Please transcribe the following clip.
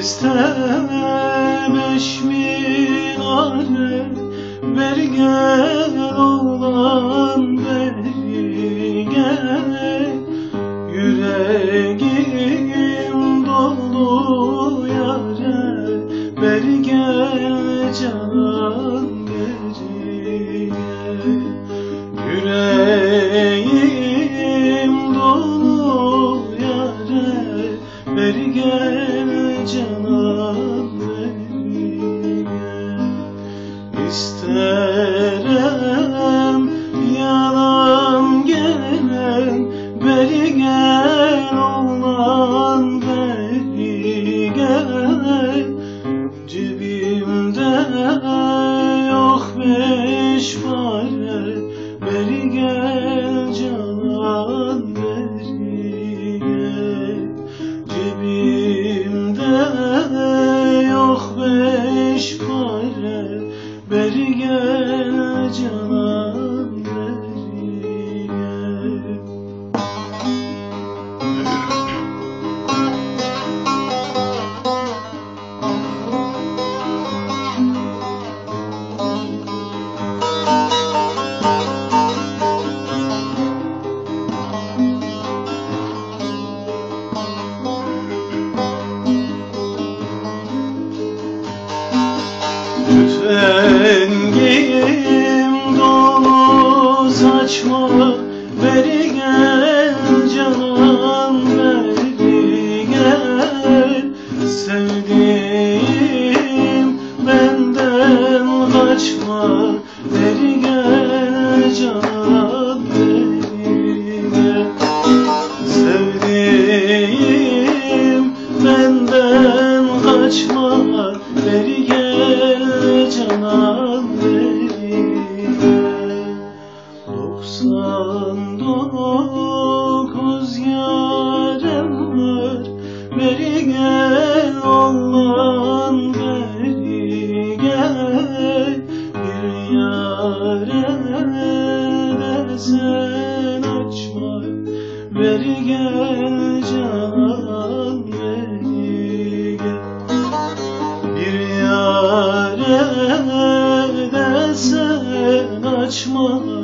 İstemiş minare Beri gel oğlan beri gel. Yüreğim dolu yare Beri gel canan beri Yüreğim dolu yare Beri gel canan İsterim yalan gelen Beri gel oğlan beri gel. Cebimde yok beş para Beri gel canan beri gel. Cebimde yok beş para gel canan gel kaçma Beri gel canan beri gel Doksan dokuz var. Beri gel Allah'ın beri gel. Bir yare de sen açma. Beri gel canan Bir yare de sen açma